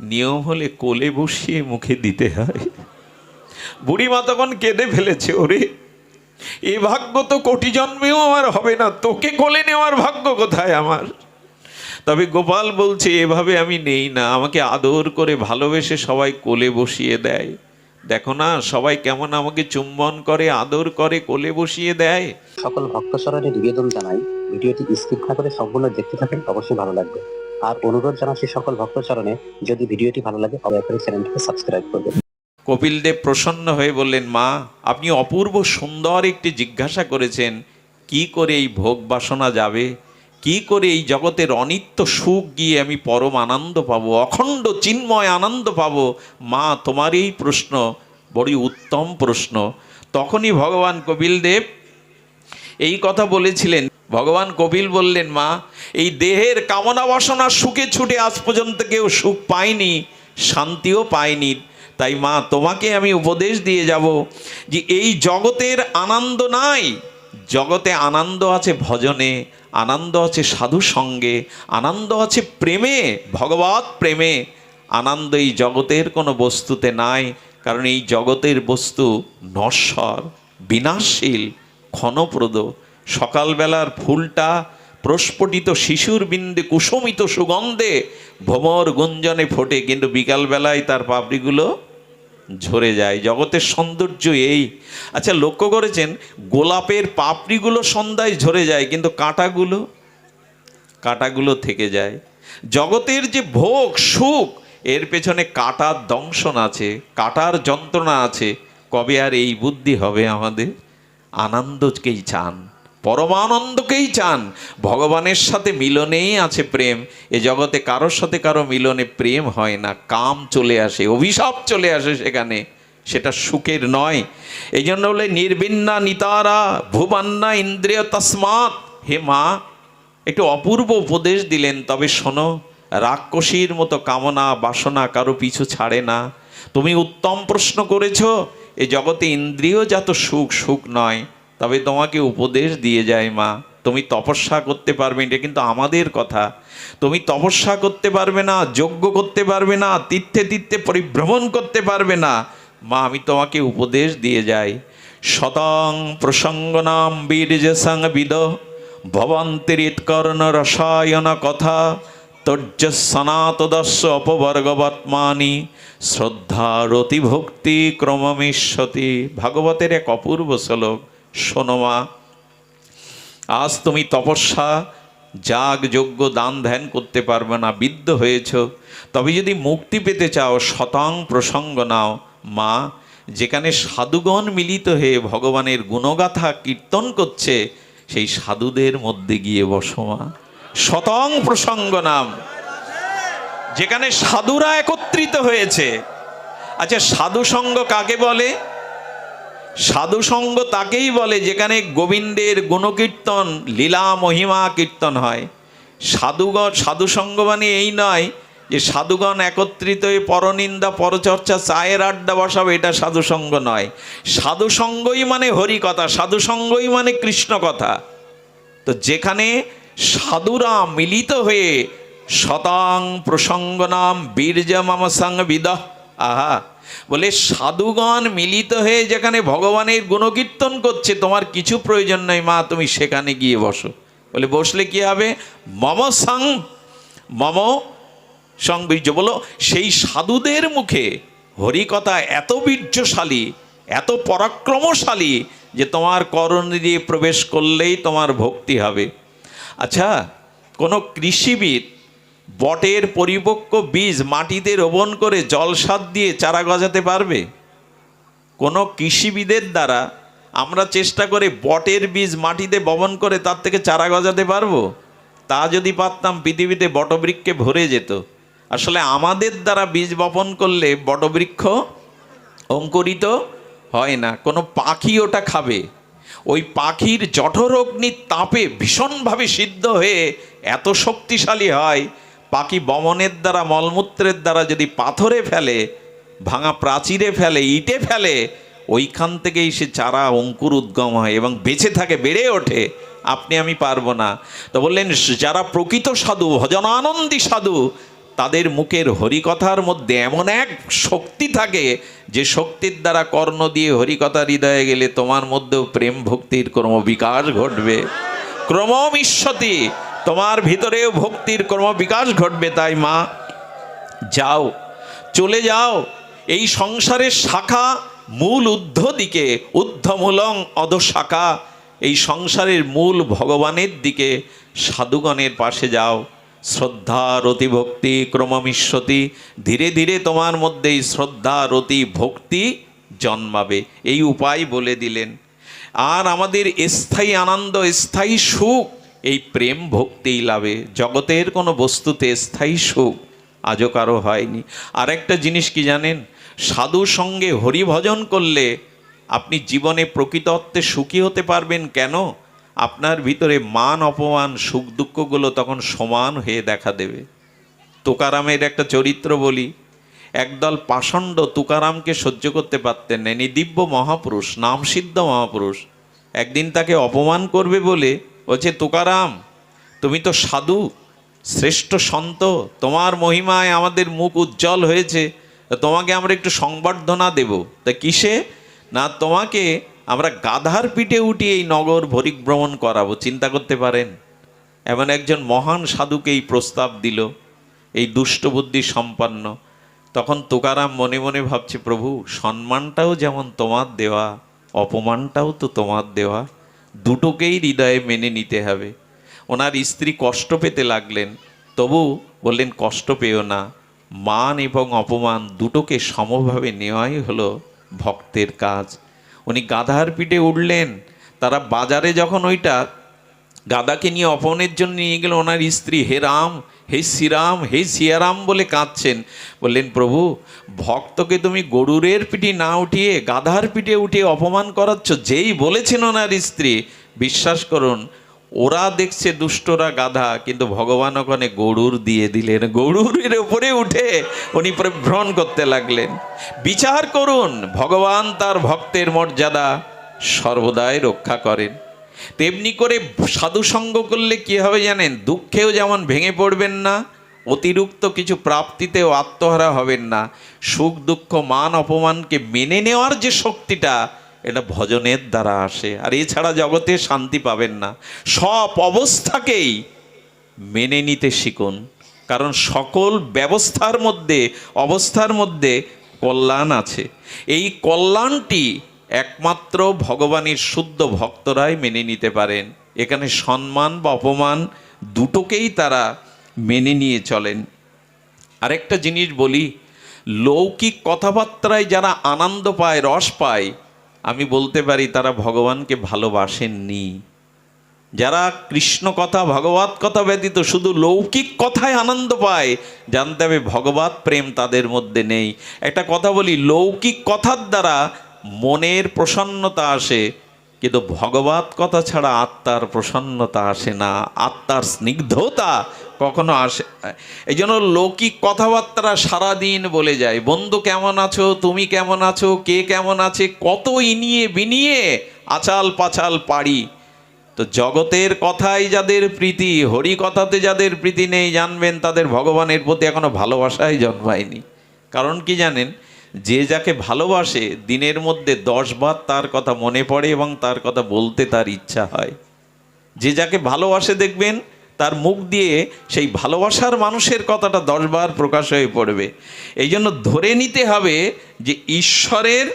নিয়ম হলে কোলে বসিয়ে মুখে দিতে হয়। বুড়িমা তখন কেঁদে ফেলেছে, ওরে, এ ভাগ্য তো কোটি জন্মেও আমার হবে না, তোকে কোলে নেওয়ার ভাগ্য কোথায় আমার? তবে গোপাল বলছে, এভাবে আমি নেই না, আমাকে আদর করে ভালোবেসে সবাই কোলে বসিয়ে দেয়। দেখো না, সবাই কেমন আমাকে চুম্বন করে, আদর করে, কোলে বসিয়ে দেয়। সকল ভক্ত স্মরণে নিবেদন জানাই, ভিডিওটি স্কিপ না করে সম্পূর্ণ দেখতে থাকেন, অবশ্যই ভালো লাগবে। আর অনুরোধ জানাচ্ছি সকল ভক্ত চরণে যদি ভিডিওটি ভালো লাগে দয়া চ্যানেলটিকে সাবস্ক্রাইব করবেন কপিলদেব প্রসন্ন হয়ে বললেন, মা, আপনি অপূর্ব সুন্দর একটি জিজ্ঞাসা করেছেন, কি করে এই ভোগ বাসনা যাবে? কি করে এই জগতের অনিত্য সুখ গিয়ে আমি পরম আনন্দ পাবো, অখণ্ড চিন্ময় আনন্দ পাবো? মা, তোমার এই প্রশ্ন বড়ই উত্তম প্রশ্ন। তখনই ভগবান কপিল দেব এই কথা বলেছিলেন ভগবান কপিল বললেন, মা, এই দেহের কামনা বাসনা সুখে ছুটে আজ পর্যন্ত কেউ সুখ পায়নি, শান্তিও পায়নি। তাই মা, তোমাকে আমি উপদেশ দিয়ে যাব যে এই জগতের আনন্দ নাই। জগতে আনন্দ আছে ভজনে, আনন্দ আছে সাধু সঙ্গে, আনন্দ আছে প্রেমে ভগবত প্রেমে। আনন্দ এই জগতের কোনো বস্তুতে নাই, কারণ এই জগতের বস্তু নশ্বর, বিনাশশীল, ক্ষণপ্রদ। সকালবেলার ফুলটা প্রস্ফুটিত শিশুর বিন্দে কুসুমিত সুগন্ধে ভ্রমর গুঞ্জনে ফোটে, কিন্তু বিকালবেলায় তার পাপড়িগুলো ঝরে যায়। জগতের সৌন্দর্য এই। আচ্ছা লক্ষ্য করেছেন? গোলাপের পাপড়িগুলো সন্ধ্যায় ঝরে যায়, কিন্তু কাঁটাগুলো কাঁটাগুলো থেকে যায়। জগতের যে ভোগ, সুখ, এর পেছনে কাটার দংশন আছে, কাটার যন্ত্রণা আছে। কবে আর এই বুদ্ধি হবে আমাদের? আনন্দকেই চান। পরমানন্দকেই চান। ভগবানের সাথে মিলনেই আছে প্রেম। এ জগতে কারোর সাথে কারও মিলনে প্রেম হয় না। কাম চলে আসে, অভিশাপ চলে আসে সেখানে। সেটা সুখের নয়। এই জন্য বলে, নির্বিন্না নিতারা ভুবান্না ইন্দ্রিয় তসমাৎ। হে মা, একটু অপূর্ব উপদেশ দিলেন, তবে শোনো, রাক্ষসীর মতো কামনা, বাসনা কারও পিছু ছাড়ে না। তুমি উত্তম প্রশ্ন করেছ, এ জগতে ইন্দ্রিয় ইন্দ্রিয়জাত সুখ সুখ নয়। তবে তোমাকে উপদেশ দিয়ে যায় মা, তুমি তপস্যা করতে পারবে, এটা কিন্তু আমাদের কথা। তুমি তপস্যা করতে পারবে না, যজ্ঞ করতে পারবে না, তীর্থে তীর্থে পরিভ্রমণ করতে পারবে না। মা, আমি তোমাকে উপদেশ দিয়ে যাই। শতং প্রসঙ্গনাম বীর্য বিদ ভবন্তিরিৎকর্ণ রসায়ন কথা তর্য সনাতদস্য অপবর্গবৎমানি শ্রদ্ধা রতিভক্তি ক্রমমিষ্যতি। ভাগবতের এক অপূর্ব শ্লোক। শোনোমা আজ তুমি তপস্যা, যাগ, যজ্ঞ, দান, ধ্যান করতে পারবে না, বিদ্ধ হয়েছ। তবে যদি মুক্তি পেতে চাও শতাং প্রসঙ্গ নাও। মা, যেখানে সাধুগণ মিলিত হয়ে ভগবানের গুণগাথা কীর্তন করছে, সেই সাধুদের মধ্যে গিয়ে বসো মা। শতং প্রসঙ্গ নাম। যেখানে সাধুরা একত্রিত হয়েছে। আচ্ছা সাধু সঙ্গ কাকে বলে? সাধু সঙ্গ তাকেই বলে যেখানে গোবিন্দের গুণকীর্তন, লীলা, মহিমা কীর্তন হয়। সাধুগণ, সাধুসঙ্গ মানে এই নয় যে সাধুগণ একত্রিত হয়ে পরনিন্দা, পরচর্চা, চায়ের আড্ডা বসাবে, এটা সাধুসঙ্গ নয়। সাধুসঙ্গই মানে হরি কথা সাধু মানে কৃষ্ণ কথা। তো যেখানে সাধুরা মিলিত হয়ে শতাং প্রসঙ্গ নাম বীর্যমাম সঙ্গ বিদহ, আহা। বলে, সাধুগণ মিলিত হয়ে যেখানে ভগবানের গুণকীর্তন করছে, তোমার কিছু প্রয়োজন নয় মা, তুমি সেখানে গিয়ে বসো। বলে, বসলে কি হবে? মম সং, মম সংবীর্য। বলো, সেই সাধুদের মুখে হরিকথা এত বীর্যশালী, এত পরাক্রমশালী যে তোমার করণ দিয়ে প্রবেশ করলেই তোমার ভক্তি হবে। আচ্ছা কোনো কৃষিবিদ বটের পরিপক্ক বীজ মাটিতে রোপণ করে জলসাদ দিয়ে চারা গজাতে পারবে? কোনো কৃষিবিদের দ্বারা আমরা চেষ্টা করে বটের বীজ মাটিতে বপন করে তার থেকে চারা গজাতে পারব? তা যদি পারতাম, পৃথিবীতে বটবৃক্ষে ভরে যেত। আসলে আমাদের দ্বারা বীজ বপন করলে বটবৃক্ষ অঙ্কুরিত হয় না, কোনো পাখি ওটা খাবে। ওই পাখির জঠরগ্নির তাপে ভীষণভাবে সিদ্ধ হয়ে এত শক্তিশালী হয় পাখি বমনের দ্বারা, মলমূত্রের দ্বারা যদি পাথরে ফেলে, ভাঙা প্রাচীরে ফেলে, ইটে ফেলে, ওইখান থেকেই সে চারা, অঙ্কুর উদ্গম হয় এবং বেঁচে থাকে, বেড়ে ওঠে। আপনি, আমি পারব না। তো বললেন, যারা প্রকৃত সাধু, ভজনানন্দী সাধু, তাদের মুখের হরিকথার মধ্যে এমন এক শক্তি থাকে, যে শক্তির দ্বারা কর্ণ দিয়ে হরিকথা হৃদয়ে গেলে তোমার মধ্যেও প্রেম ভক্তির ক্রম বিকাশ ঘটবে ক্রমমিষ্যতি তোমার ভিতরেও ভক্তির ক্রম বিকাশ ঘটবে তাই মা, যাও, চলে যাও। এই সংসারের শাখা মূল ঊর্ধ্ব দিকে ঊর্ধ্বমূলং অধশাখা, এই সংসারের মূল ভগবানের দিকে সাধুগণের পাশে যাও। শ্রদ্ধা রতি ভক্তি ক্রমমিষ্যতি, ধীরে ধীরে তোমার মধ্যে এই শ্রদ্ধা রতি ভক্তি জন্মাবে। এই উপায় বলে দিলেন। আর আমাদের স্থায়ী আনন্দ, স্থায়ী সুখ এই প্রেম ভক্তিই লাভে জগতের কোনো বস্তুতে স্থায়ী সুখ আজও কারও হয়নি। আর একটা জিনিস কি জানেন? সাধু সঙ্গে হরিভজন করলে আপনি জীবনে প্রকৃত অর্থে সুখী হতে পারবেন কেন? আপনার ভিতরে মান অপমান, সুখ দুঃখগুলো তখন সমান হয়ে দেখা দেবে। তুকারামের একটা চরিত্র বলি, একদল পাষণ্ড তুকারামকে সহ্য করতে পারতেন না। ইনি দিব্য মহাপুরুষ, নামসিদ্ধ মহাপুরুষ। একদিন তাকে অপমান করবে বলে বলছে, তুকারাম, তুমি তো সাধু, শ্রেষ্ঠ সন্ত, তোমার মহিমায় আমাদের মুখ উজ্জ্বল হয়েছে তোমাকে আমরা একটু সংবর্ধনা দেব। তা কিসে? না, তোমাকে আমরা গাধার পিঠে উঠিয়ে এই নগর পরিভ্রমণ করাবো, চিন্তা করতে পারেন? এমন একজন মহান সাধুকে এই প্রস্তাব দিল, এই দুষ্টবুদ্ধি সম্পন্ন। তখন তুকারাম মনে মনে ভাবছে, প্রভু, সম্মানটাও যেমন তোমার দেওয়া, অপমানটাও তো তোমার দেওয়া। দুটোকেই হৃদয়ে মেনে নিতে হবে। ওনার স্ত্রী কষ্ট পেতে লাগলেন, তবু বললেন, কষ্ট পেও না। মান এবং অপমান দুটোকে সমভাবে নেওয়াই হলো ভক্তের কাজ। উনি গাধার পিঠে উঠলেন। তারা বাজারে যখন ওইটা গাদাকে নিয়ে অপনের জন্য নিয়ে গেল ওনার স্ত্রী, হে রাম হে শ্রীরাম, হে সিয়ারাম বলে কাঁদছেন। বললেন, প্রভু, ভক্তকে তুমি গরুরের পিঠে না উঠিয়ে গাধার পিঠে উঠিয়ে অপমান করাচ্ছ? যেই বলেছেন ওনার স্ত্রী, বিশ্বাস করুন, ওরা দেখছে দুষ্টরা গাধা, কিন্তু ভগবান ওখানে গরুর দিয়ে দিলেন। গরুরের উপরে উঠে উনি ভ্রমণ করতে লাগলেন। বিচার করুন, ভগবান তার ভক্তের মর্যাদা সর্বদাই রক্ষা করেন। তেমনি করে সাধুসঙ্গ করলে কি হবে জানেন? দুঃখেও যেমন ভেঙে পড়বেন না, অতিরিক্ত কিছু প্রাপ্তিতেও আত্মহারা হবেন না। সুখ, দুঃখ, মান, অপমানকে মেনে নেওয়ার যে শক্তিটা, এটা ভজনের দ্বারা আসে। আর এছাড়া জগতে শান্তি পাবেন না। সব অবস্থাকেই মেনে নিতে শিখুন। কারণ সকল ব্যবস্থার মধ্যে, অবস্থার মধ্যে কল্যাণ আছে। এই কল্যাণটি একমাত্র ভগবানের শুদ্ধ ভক্তরাই মেনে নিতে পারেন। এখানে সম্মান বা অপমান দুটোকেই তারা মেনে নিয়ে চলেন। আরেকটা জিনিস বলি, লৌকিক কথাবার্তায় যারা আনন্দ পায়, রস পায়, আমি বলতে পারি তারা ভগবানকে ভালোবাসেননি। যারা কৃষ্ণ কথা, ভগবত কথা ব্যতীত শুধু লৌকিক কথায় আনন্দ পায়, জানতে হবে ভগবত প্রেম তাদের মধ্যে নেই। একটা কথা বলি, লৌকিক কথার দ্বারা মনের প্রসন্নতা আসে, কিন্তু ভগবত কথা ছাড়া আত্মার প্রসন্নতা আসে না, আত্মার স্নিগ্ধতা কখনো আসে এই জন্য লৌকিক কথাবার্তা সারাদিন বলে যায়, বন্ধু কেমন আছো? তুমি কেমন আছো? কে কেমন আছে? কত ইনিয়ে বিনিয়ে আচাল পাচাল পাড়ি। তো জগতের কথাই যাদের প্রীতি, হরি কথাতে যাদের প্রীতি নেই, জানবেন তাদের ভগবানের প্রতি এখনও ভালোবাসাই জন্মায়নি। কারণ কি জানেন? যে যাকে ভালোবাসে, দিনের মধ্যে দশবার তার কথা মনে পড়ে এবং তার কথা বলতে তার ইচ্ছা হয়। যে যাকে ভালোবাসে দেখবেন, তার মুখ দিয়ে সেই ভালোবাসার মানুষের কথাটা দশবার প্রকাশ হয়ে পড়বে। এই জন্য ধরে নিতে হবে যে ঈশ্বরের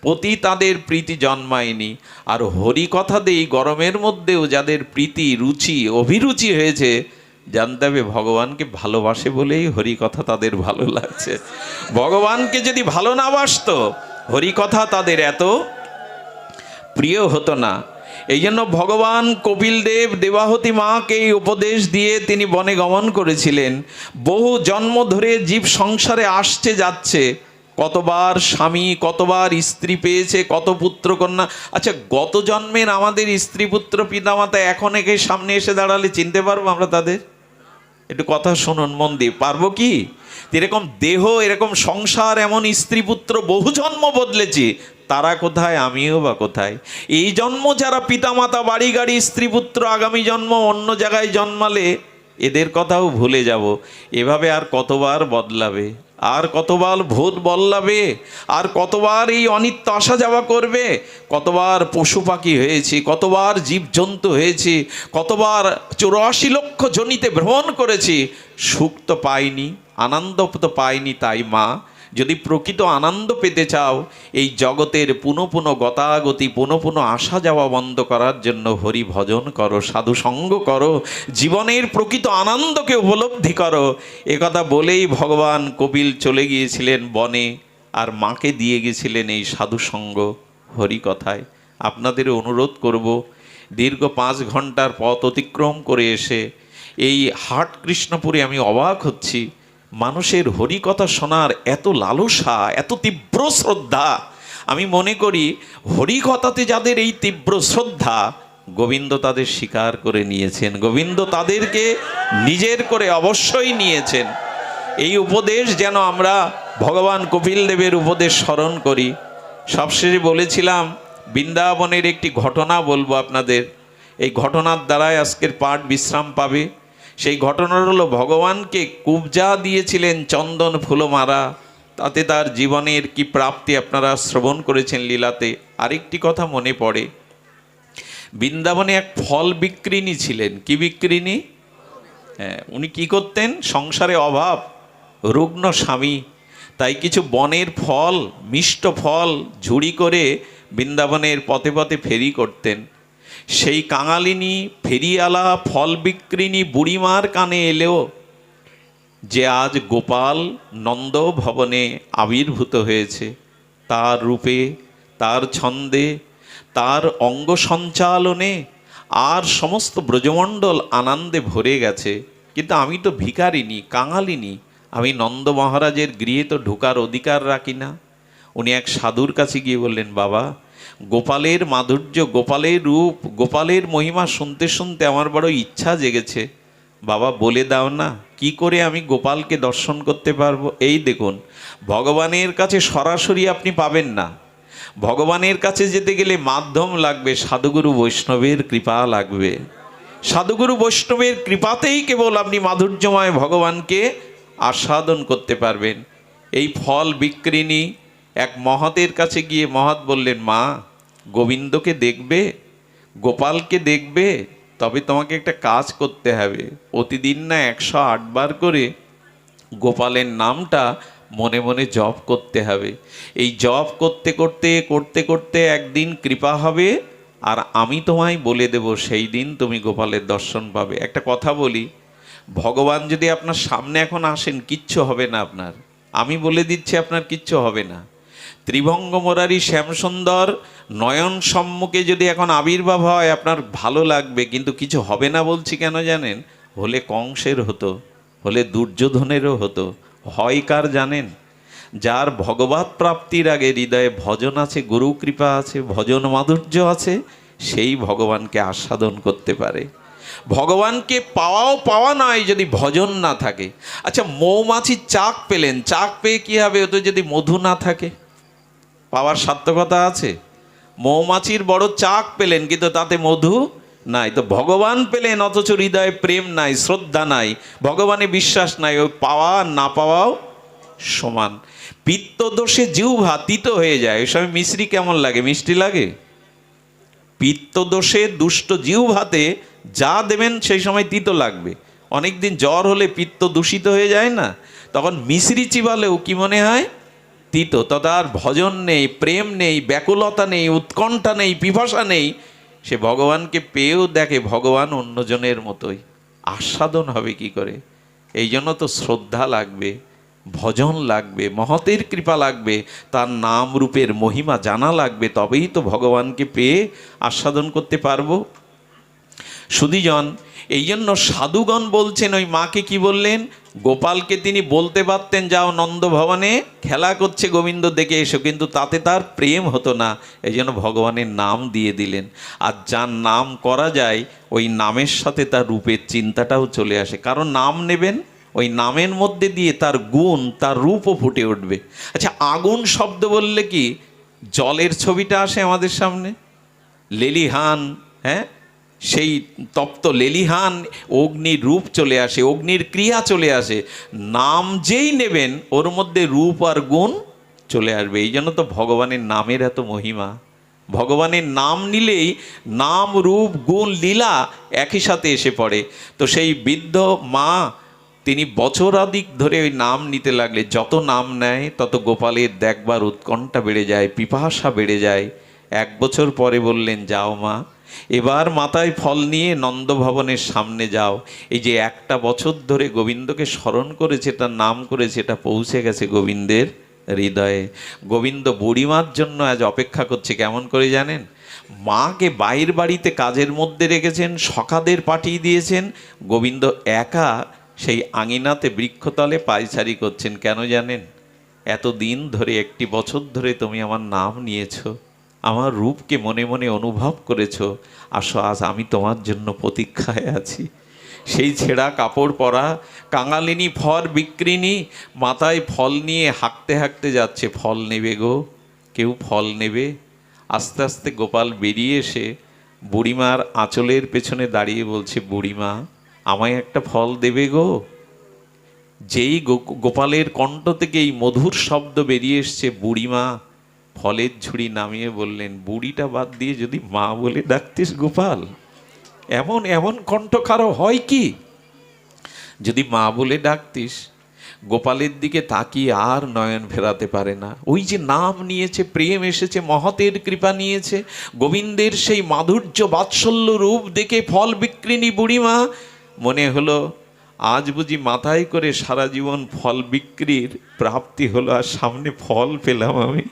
প্রতি তাদের প্রীতি জন্মায়নি। আর হরি কথা এই গরমের মধ্যেও যাদের প্রীতি, রুচি, অভিরুচি হয়েছে জানতে হবে ভগবানকে ভালোবাসে বলেই হরি কথা তাদের ভালো লাগছে। ভগবানকে যদি ভালো না বাসতো হরি কথা তাদের এত প্রিয় হতো না। এই জন্য ভগবান কপিল দেব দেবাহতী মাকে এই উপদেশ দিয়ে তিনি বনে গমন করেছিলেন। বহু জন্ম ধরে জীব সংসারে আসছে যাচ্ছে। কতবার স্বামী, কতবার স্ত্রী পেয়েছে, কত পুত্র কন্যা আচ্ছা গত জন্মের আমাদের স্ত্রী পুত্র পিতামাতা এখন একে সামনে এসে দাঁড়ালে চিনতে পারব আমরা তাদের? একটু কথা শুনুন মন দিয়ে। পারব কি? এরকম দেহ, এরকম সংসার, এমন স্ত্রী পুত্র বহু জন্ম বদলেছি। তারা কোথায়? আমিও বা কোথায়? এই জন্ম যারা পিতামাতা, বাড়ি গাড়ি, স্ত্রী পুত্র, আগামী জন্ম, অন্য জায়গায় জন্মালে, এদের কথাও ভুলে যাব। এভাবে আর কতবার বদলাবে? আর কতবার ভূত বল্লাবে, আর কতবার এই অনিত্য আসা যাওয়া করবে, কতবার পশু পাখি হয়েছি, কতবার জীবজন্তু হয়েছি, কতবার চৌরাশি লক্ষ জনিতে ভ্রমণ করেছি, সুখ তো পাইনি, আনন্দ তো পাইনি তাই মা। যদি প্রকৃত আনন্দ পেতে চাও, এই জগতের পুনঃ পুনঃ গতাগতি, পুনঃ পুনঃ আসা যাওয়া বন্ধ করার জন্য হরি ভজন করো, সাধু সঙ্গ করো, জীবনের প্রকৃত আনন্দকে উপলব্ধি করো। একথা বলেই ভগবান কপিল চলে গিয়েছিলেন বনে আর মাকে দিয়ে গেছিলেন এই সাধু সঙ্গ হরি কথায়। আপনাদের অনুরোধ করব, দীর্ঘ পাঁচ ঘণ্টার পথ অতিক্রম করে এসে এই হাট কৃষ্ণপুরে আমি অবাক হচ্ছি। মানুষের হরিকথা শোনার এত লালসা, এত তীব্র শ্রদ্ধা। আমি মনে করি, হরিকথাতে যাদের এই তীব্র শ্রদ্ধা, গোবিন্দ তাদের স্বীকার করে নিয়েছেন। গোবিন্দ তাদেরকে নিজের করে অবশ্যই নিয়েছেন। এই উপদেশ যেন আমরা ভগবান কপিল দেবের উপদেশ স্মরণ করি। সবশেষে বলেছিলাম, বৃন্দাবনের একটি ঘটনা বলব আপনাদের। এই ঘটনার দ্বারাই আজকের পাঠ বিশ্রাম পাবে। সেই ঘটনার হলো ভগবানকে কুবজা দিয়েছিলেন চন্দন ফুলমারা। তাতে তার জীবনের কি প্রাপ্তি আপনারা শ্রবণ করেছেন লীলাতে? আরেকটি কথা মনে পড়ে। বৃন্দাবনে এক ফল বিক্রিনী ছিলেন। কি বিক্রিনী হ্যাঁ উনি কি করতেন? সংসারে অভাব, রুগ্ন স্বামী। তাই কিছু বনের ফল, মিষ্ট ফল ঝুড়ি করে বৃন্দাবনের পথে পথে ফেরি করতেন। সেই কাঙালিনী ফেরিয়ালা, ফল বিক্রিনী বুড়িমার কানে এলেও যে আজ গোপাল নন্দ ভবনে আবির্ভূত হয়েছে। তার রূপে, তার ছন্দে, তার অঙ্গ সঞ্চালনে আর সমস্ত ব্রজমণ্ডল আনন্দে ভরে গেছে। কিন্তু আমি তো ভিখারিনী কাঙালিনী, আমি নন্দ মহারাজের গৃহে তো ঢোকার অধিকার রাখি না। উনি এক সাধুর কাছে গিয়ে বললেন, বাবা গোপালের মাধুর্য, গোপালের রূপ, গোপালের মহিমা শুনতে শুনতে আমার বড় ইচ্ছা জেগেছে। বাবা, বলে দাও না, কি করে আমি গোপালকে দর্শন করতে পারব? এই দেখুন, ভগবানের কাছে সরাসরি আপনি পাবেন না। ভগবানের কাছে যেতে গেলে মাধ্যম লাগবে, সাধুগুরু বৈষ্ণবের কৃপা লাগবে। সাধুগুরু বৈষ্ণবের কৃপাতেই কেবল আপনি মাধুর্যময় ভগবানকে আস্বাদন করতে পারবেন। এই ফল বিক্রিনী এক মহতের কাছে গিয়ে মহৎ বললেন, মা, গোবিন্দকে দেখবে, গোপালকে দেখবে, তবে তোমাকে একটা কাজ করতে হবে। প্রতিদিন না একশো আটবার করে গোপালের নামটা মনে মনে জপ করতে হবে। এই জপ করতে করতে করতে করতে একদিন কৃপা হবে, আর আমি তোমায় বলে দেব, সেই দিন তুমি গোপালের দর্শন পাবে। একটা কথা বলি, ভগবান যদি আপনার সামনে এখন আসেন, কিচ্ছু হবে না আপনার। আমি বলে দিচ্ছি, আপনার কিচ্ছু হবে না। ত্রিভঙ্গ মোরারি শ্যামসুন্দর নয়ন সম্মুখে যদি এখন আবির্ভাব হয়, আপনার ভালো লাগবে, কিন্তু কিছু হবে না বলছি কেন জানেন? হলে কংসের হতো, হলে দুর্যোধনেরও হতো, হয় কার জানেন? যার ভগবত প্রাপ্তির আগে হৃদয়ে ভজন আছে, গুরু কৃপা আছে, ভজন মাধুর্য আছে, সেই ভগবানকে আস্বাদন করতে পারে। ভগবানকে পাওয়াও পাওয়া নয় যদি ভজন না থাকে। আচ্ছা মৌমাছি চাক পেলেন, চাক পেয়ে কী হবে? ওতে যদি মধু না থাকে। পাওয়ার সার্থকতা আছে। মৌমাছির বড় চাক পেলেন, কিন্তু তাতে মধু নাই। তো ভগবান পেলেন, অথচ হৃদয়ে প্রেম নাই, শ্রদ্ধা নাই, ভগবানে বিশ্বাস নাই, ওই পাওয়া না পাওয়াও সমান। পিত্তদোষে জিহ্বা তিত হয়ে যায়। ওই সময় মিশ্রি কেমন লাগে? মিষ্টি লাগে? পিত্তদোষে দুষ্ট জিহ্বাতে যা দেবেন, সেই সময় তিত লাগবে। অনেকদিন জ্বর হলে পিত্ত দূষিত হয়ে যায় না? তখন মিশ্রি চিবালেও কি মনে হয়? তিত তদার ভজন নেই, প্রেম নেই, ব্যাকুলতা নেই, উৎকণ্ঠা নেই পিপাসা নেই, সে ভগবানকে পেয়েও দেখে ভগবান অন্যজনের মতোই। আস্বাদন হবে কি করে? এই জন্য তো শ্রদ্ধা লাগবে, ভজন লাগবে, মহতের কৃপা লাগবে, তার নাম রূপের মহিমা জানা লাগবে, তবেই তো ভগবানকে পেয়ে আস্বাদন করতে পারব। সুদীজন এই জন্য সাধুগণ বলছেন, ওই মাকে কি বললেন? গোপালকে তিনি বলতে পারতেন, যাও নন্দ ভবনে, খেলা করছে গোবিন্দ, দেখে এসো। কিন্তু তাতে তার প্রেম হতো না, এই জন্য ভগবানের নাম দিয়ে দিলেন। আর যার নাম করা যায়, ওই নামের সাথে তার রূপের চিন্তাটাও চলে আসে। কারণ নাম নেবেন, ওই নামের মধ্যে দিয়ে তার গুণ, তার রূপও ফুটে উঠবে। আচ্ছা আগুন শব্দ বললে কি, জলের ছবিটা আসে আমাদের সামনে? লেলিহান হ্যাঁ? সেই তপ্ত লেলিহান অগ্নির রূপ চলে আসে, অগ্নির ক্রিয়া চলে আসে। নাম যেই নেবেন, ওর মধ্যে রূপ আর গুণ চলে আসবে। এই জন্য তো ভগবানের নামের এত মহিমা। ভগবানের নাম নিলেই নাম, রূপ, গুণ, লীলা একই সাথে এসে পড়ে। তো সেই বৃদ্ধ মা, তিনি বছরাধিক ধরে ওই নাম নিতে লাগলে, যত নাম নেয়, তত গোপালের দেখবার উৎকণ্ঠা বেড়ে যায়, পিপাসা বেড়ে যায়। এক বছর পরে বললেন, যাও মা এবার মাথায় ফল নিয়ে নন্দভবনের সামনে যাও। এই যে একটা বছর ধরে গোবিন্দকে স্মরণ করেছে তার নাম করেছে এটা পৌঁছে গেছে গোবিন্দের হৃদয়ে। গোবিন্দ বুড়িমার জন্য আজ অপেক্ষা করছে, কেমন করে জানেন? মাকে বাইর বাড়িতে কাজের মধ্যে রেখেছেন, সখাদের পাঠিয়ে দিয়েছেন। গোবিন্দ একা সেই আঙিনাতে বৃক্ষতলে পায়চারি করছেন, কেন জানেন? এত দিন ধরে, একটি বছর ধরে তুমি আমার নাম নিয়েছো। আমার রূপকে মনে মনে অনুভব করেছ, আসো, আজ আমি তোমার জন্য প্রতীক্ষায় আছি। সেই ছেঁড়া কাপড় পরা, কাঙালিনী, ফল বিক্রিনি, মাথায় ফল নিয়ে হাঁকতে হাঁকতে যাচ্ছে, ফল নেবে গো, কেউ ফল নেবে? আস্তে আস্তে গোপাল বেরিয়ে এসে বুড়িমার আঁচলের পেছনে দাঁড়িয়ে বলছে, বুড়িমা, আমায় একটা ফল দেবে গো? যেই গোপালের কণ্ঠ থেকে এই মধুর শব্দ বেরিয়ে এসছে, বুড়িমা ফলের ঝুড়ি নামিয়ে বললেন, বুড়িটা বাদ দিয়ে যদি মা বলে ডাকতিস গোপাল, এমন এমন কণ্ঠ কারও হয় কি? যদি মা বলে ডাকতিস, গোপালের দিকে তাকিয়ে আর নয়ন ফেরাতে পারে না। ওই যে নাম নিয়েছে, প্রেম এসেছে, মহতের কৃপা নিয়েছে, গোবিন্দের সেই মাধুর্য বাৎসল্য রূপ দেখে ফল বিক্রিনী বুড়িমা, মনে হলো আজ বুঝি মাথায় করে সারা জীবন ফল বিক্রির প্রাপ্তি হলো আর সামনে ফল পেলাম আমি।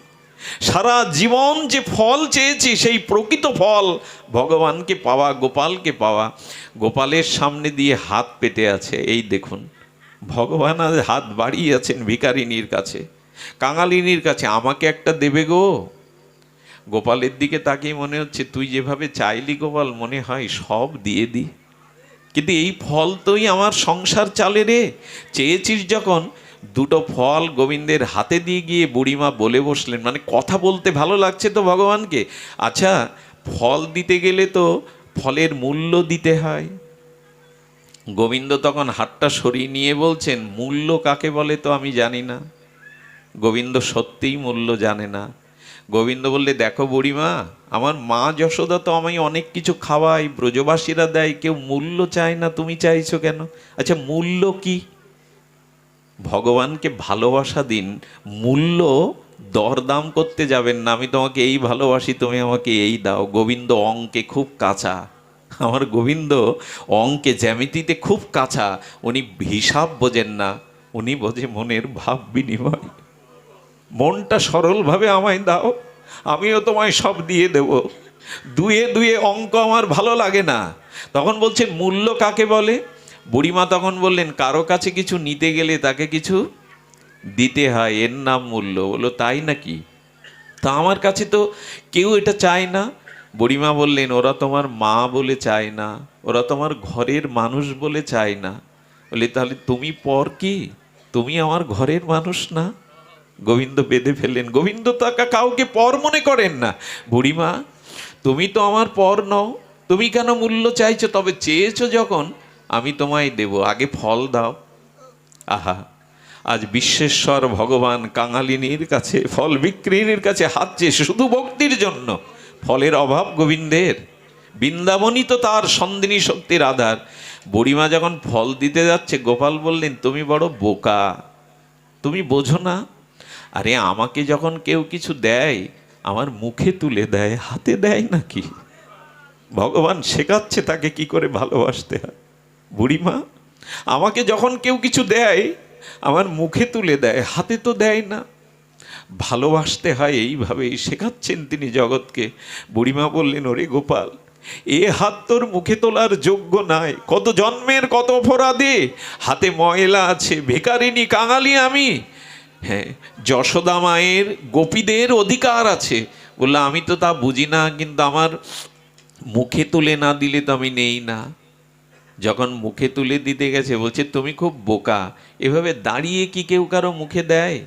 সারা জীবন যে ফল চেয়েছি, সেই প্রকৃত ফল ভগবানকে পাওয়া, গোপালকে পাওয়া, গোপালের সামনে দিয়ে হাত পেতে আছে। এই দেখুন, ভগবান আজ হাত বাড়িয়ে আছেন ভিকারিনীর কাছে, কাঙালিনীর কাছে। আমাকে একটা দেবে গো। গোপালের দিকে তাকিয়ে মনে হচ্ছে, তুই যেভাবে চাইলি গোপাল, মনে হয় সব দিয়ে দি। কিন্তু এই ফল তোই আমার সংসার চালে রে। চেয়েছিস যখন দুটো ফল গোবিন্দের হাতে দিয়ে গিয়ে বুড়িমা বলে বসলেন। মানে কথা বলতে ভালো লাগছে তো ভগবানকে। আচ্ছা ফল দিতে গেলে তো ফলের মূল্য দিতে হয়। গোবিন্দ তখন হাতটা সরিয়ে নিয়ে বলছেন, মূল্য কাকে বলে তো আমি জানি না। গোবিন্দ সত্যিই মূল্য জানে না। গোবিন্দ বললে, দেখো বুড়িমা, আমার মা যশোদা তো আমি অনেক কিছু খাওয়াই ব্রজবাসীরা দেয়, কেউ মূল্য চায় না, তুমি চাইছো কেন? আচ্ছা মূল্য কি? ভগবানকে ভালোবাসা দিন, মূল্য দরদাম করতে যাবেন না। আমি তোমাকে এই ভালোবাসি, তুমি আমাকে এই দাও। গোবিন্দ অঙ্কে খুব কাঁচা। আমার গোবিন্দ অঙ্কে জ্যামিতিতে খুব কাঁচা। উনি হিসাব বোঝেন না। উনি বোঝে মনের ভাব বিনিময়। মনটা সরলভাবে আমায় দাও। আমিও তোমায় সব দিয়ে দেব। দুয়ে দুয়ে অঙ্ক আমার ভালো লাগে না। তখন বলছেন, মূল্য কাকে বলে? বুড়িমা তখন বললেন, কারও কাছে কিছু নিতে গেলে তাকে কিছু দিতে হয়, এর নাম মূল্য। বলল, তাই নাকি? তা আমার কাছে তো কেউ এটা চায় না। বুড়িমা বললেন, ওরা তোমার মা বলে চায় না, ওরা তোমার ঘরের মানুষ বলে চায় না। বলে তাহলে তুমি পর কি? তুমি আমার ঘরের মানুষ না? গোবিন্দ বেঁধে ফেললেন, গোবিন্দ তাকে কাউকে পর মনে করেন না। বুড়িমা, তুমি তো আমার পর নও, তুমি কেন মূল্য চাইছো? তবে চেয়েছো যখন আমি তোমায় দেব। আগে ফল দাও। আহা, আজ বিশ্বেশ্বর ভগবান কাঙালিনীর কাছে, ফল বিক্রিনীর কাছে হাত চেয়ে শুধু ভক্তির জন্য। ফলের অভাব গোবিন্দের। বৃন্দাবনই তো তার সন্দিনী শক্তির আধার। বুড়িমা যখন ফল দিতে যাচ্ছে, গোপাল বললেন, তুমি বড় বোকা। তুমি বোঝো না? আরে আমাকে যখন কেউ কিছু দেয়, আমার মুখে তুলে দেয়, হাতে দেয় নাকি? ভগবান শেখাচ্ছে তাকে কি করে ভালোবাসতে হয়। বুড়িমা, আমাকে যখন কেউ কিছু দেয়, আমার মুখে তুলে দেয়, হাতে তো দেয় না। ভালোবাসতে হয় এইভাবেই, শেখাচ্ছেন তিনি জগৎকে। বুড়িমা বললেন, ওরে গোপাল, এ হাত তোর মুখে তোলার যোগ্য নাই। কত জন্মের, কত অপরাধে। হাতে ময়লা আছে বেকারিনী কাঙালি আমি। হ্যাঁ যশোদা মায়ের গোপীদের অধিকার আছে। বলল, আমি তো তা বুঝি না, কিন্তু আমার মুখে তুলে না দিলে তো আমি নেই না। যখন মুখে তুলে দিতে গেছে, বলছে, তুমি খুব বোকা। এভাবে দাঁড়িয়ে কি কেউ কারও মুখে দেয়?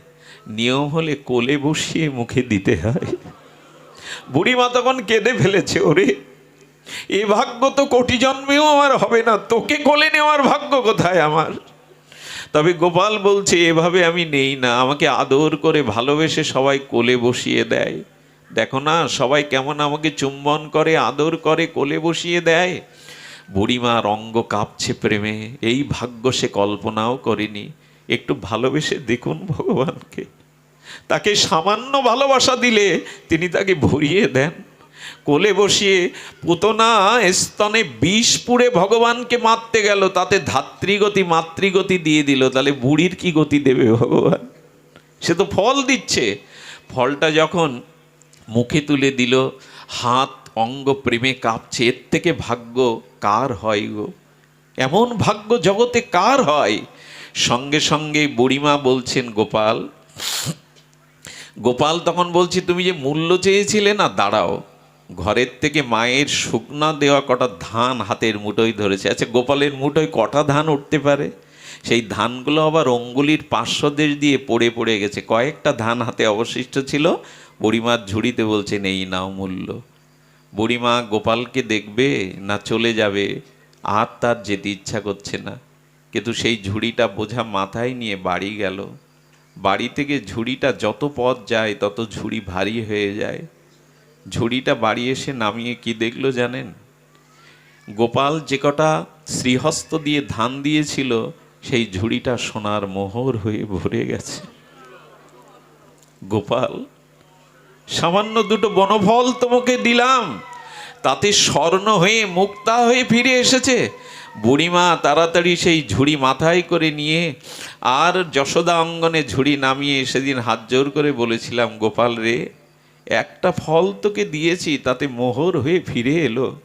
নিয়ম হলে কোলে বসিয়ে মুখে দিতে হয়। বুড়িমা তখন কেঁদে ফেলেছে, ওরে, এ ভাগ্য তো কোটি জন্মেও আমার হবে না। তোকে কোলে নেওয়ার ভাগ্য কোথায় আমার? তবে গোপাল বলছে, এভাবে আমি নেই না। আমাকে আদর করে ভালোবেসে সবাই কোলে বসিয়ে দেয়। দেখো না, সবাই কেমন আমাকে চুম্বন করে, আদর করে কোলে বসিয়ে দেয়। বুড়িমার অঙ্গ কাঁপছে প্রেমে, এই ভাগ্য সে কল্পনাও করেনি। একটু ভালোবেসে দেখুন ভগবানকে। তাকে সামান্য ভালোবাসা দিলে তিনি তাকে ভরিয়ে দেন। কোলে বসিয়ে পুতনা স্তনে বিষ পুড়ে ভগবানকে মারতে গেল, তাতে ধাত্রীগতি, মাতৃগতি দিয়ে দিল। তাহলে বুড়ির কি গতি দেবে ভগবান? সে তো ফল দিচ্ছে। ফলটা যখন মুখে তুলে দিল, হাত অঙ্গ প্রেমে কাঁপছে, এর থেকে ভাগ্য কার হয় গো? এমন ভাগ্য জগতে কার হয়? সঙ্গে সঙ্গে বুড়িমা বলছেন, গোপাল গোপাল, তখন বলছি, তুমি যে মূল্য চেয়েছিলে না, দাঁড়াও। ঘরের থেকে মায়ের শুকনা দেওয়া কটা ধান হাতের মুঠোয় ধরেছে। আচ্ছা গোপালের মুঠোয় কটা ধান উঠতে পারে? সেই ধানগুলো আবার অঙ্গুলির পার্শ্বদেশ দিয়ে পড়ে পড়ে গেছে। কয়েকটা ধান হাতে অবশিষ্ট ছিল। বুড়িমার ঝুড়িতে বলছেন এই নাও মূল্য। বুড়িমা গোপালকে দেখবে না চলে যাবে, আর তার যেতে ইচ্ছা করছে না। কিন্তু সেই ঝুড়িটা বোঝা মাথায় নিয়ে বাড়ি গেল। বাড়ি থেকে ঝুড়িটা যত পথ যায়, তত ঝুড়ি ভারী হয়ে যায়। ঝুড়িটা বাড়ি এসে নামিয়ে কি দেখল জানেন? গোপাল যে কটা শ্রীহস্ত দিয়ে ধান দিয়েছিল, সেই ঝুড়িটা সোনার মোহর হয়ে ভরে গেছে। গোপাল সামান্য দুটো বনফল তোমাকে দিলাম। তাতে স্বর্ণ হয়ে মুক্তা হয়ে ফিরে এসেছে। বুড়িমা তাড়াতাড়ি সেই ঝুড়ি মাথায় করে নিয়ে আর যশোদা অঙ্গনে ঝুড়ি নামিয়ে সেদিন হাত জোর করে বলেছিলাম, গোপাল রে, একটা ফল তোকে দিয়েছি, তাতে মোহর হয়ে ফিরে এলো।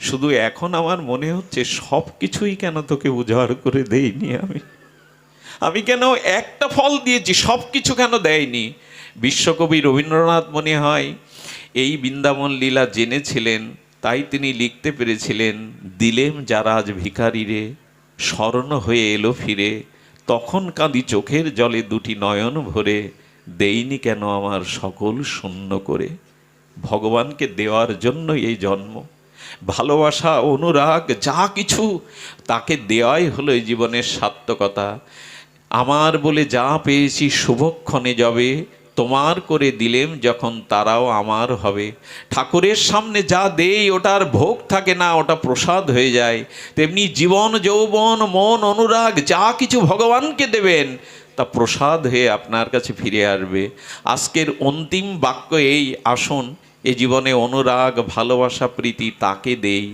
শুধু এখন আমার মনে হচ্ছে সব কিছুই কেন তোকে উজাড় করে দেইনি আমি? আমি কেন একটা ফল দিয়েছি, সব কিছু কেন দেয়নি? বিশ্বকবি রবীন্দ্রনাথ মনে হয়, এই বৃন্দাবন লীলা জেনেছিলেন, তাই তিনি লিখতে পেরেছিলেন, দিলেম যারা আজ ভিখারিরে স্মরণ হয়ে এলো ফিরে, তখন কাঁদি চোখের জলে দুটি নয়ন ভরে, দেইনি কেন আমার সকল শূন্য করে? ভগবানকে দেওয়ার জন্য এই জন্ম। ভালোবাসা, অনুরাগ, যা কিছু, তাকে দেওয়াই হলো এই জীবনের সার্থকতা। আমার বলে যা পেয়েছি, শুভক্ষণে যাবে তোমার করে দিলেম যখন তারাও আমার হবে। ঠাকুরের সামনে যা দেই ওটার ভোগ থাকে না, ওটা প্রসাদ হয়ে যায়। তেমনি জীবন, যৌবন, মন, অনুরাগ, যা কিছু ভগবানকে দেবেন, তা প্রসাদ হয়ে আপনার কাছে ফিরে আসবে। আজকের অন্তিম বাক্য এই, আসুন, এ জীবনে অনুরাগ, ভালোবাসা, প্রীতি তাকে দেই।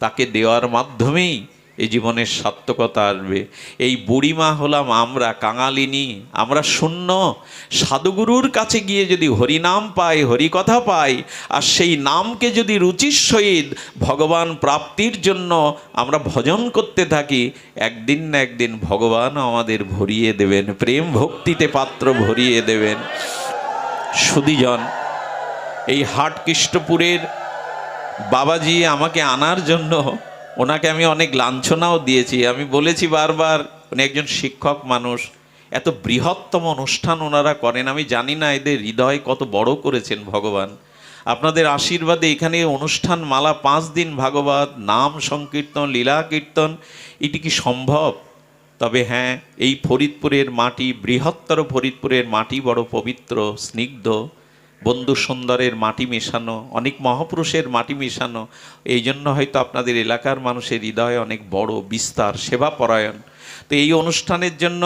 তাকে দেওয়ার মাধ্যমেই এই জীবনের সার্থকতা আসবে। এই বুড়িমা হলাম আমরা, কাঙালিনী, আমরা শূন্য। সাধুগুরুর কাছে গিয়ে যদি হরিনাম পাই, হরিকথা পাই, আর সেই নামকে যদি রুচির সহিত ভগবান প্রাপ্তির জন্য আমরা ভজন করতে থাকি, একদিন না একদিন ভগবান আমাদের ভরিয়ে দেবেন, প্রেম ভক্তিতে পাত্র ভরিয়ে দেবেন। সুদীজন এই হাট কৃষ্টপুরের বাবাজি আমাকে আনার জন্য ওনাকে আমি অনেক লাঞ্ছনাও দিয়েছি। আমি বলেছি বারবার, উনি একজন শিক্ষক মানুষ, এত বৃহত্তম অনুষ্ঠান ওনারা করেন, আমি জানি না এদের হৃদয় কত বড় করেছেন ভগবান। আপনাদের আশীর্বাদে এখানে অনুষ্ঠান মালা পাঁচ দিন ভাগবত, নাম সংকীর্তন, লীলা কীর্তন, এটি কি সম্ভব? তবে হ্যাঁ এই ফরিদপুরের মাটি, বৃহত্তর ফরিদপুরের মাটি বড় পবিত্র, স্নিগ্ধ। বন্ধু সুন্দরের মাটি মেশানো, অনেক মহাপুরুষের মাটি মেশানো, এই জন্য হয়তো আপনাদের এলাকার মানুষের হৃদয় অনেক বড় বিস্তার, সেবা পরায়ণ। তো এই অনুষ্ঠানের জন্য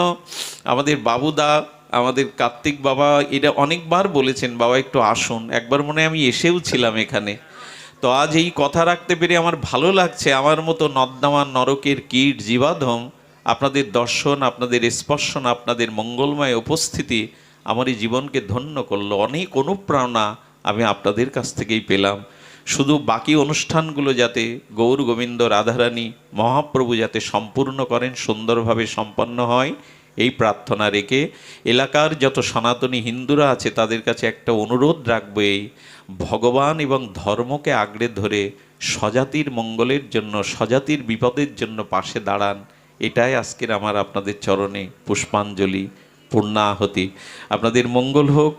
আমাদের বাবুদা, আমাদের কার্তিক বাবা এটা অনেকবার বলেছেন, বাবা, একটু আসুন। একবার মনে আমি এসেও ছিলাম এখানে। তো আজ এই কথা রাখতে পেরে আমার ভালো লাগছে, আমার মতো নর্দামান নরকের কীট, জীবাধম, আপনাদের দর্শন, আপনাদের স্পর্শন, আপনাদের মঙ্গলময় উপস্থিতি আমার এই জীবনকে ধন্য করল। অনেক অনুপ্রেরণা আমি আপনাদের কাছ থেকেই পেলাম। শুধু বাকি অনুষ্ঠানগুলো যাতে গৌর গোবিন্দ রাধারানী মহাপ্রভু যাতে সম্পূর্ণ করেন, সুন্দরভাবে সম্পন্ন হয়, এই প্রার্থনা রেখে এলাকার যত সনাতনী হিন্দুরা আছে, তাদের কাছে একটা অনুরোধ রাখব এই ভগবান এবং ধর্মকে আগড়ে ধরে স্বজাতির মঙ্গলের জন্য, স্বজাতির বিপদের জন্য পাশে দাঁড়ান। এটাই আজকের আমার আপনাদের চরণে পুষ্পাঞ্জলি। পূর্ণাহতি। আপনাদের মঙ্গল হোক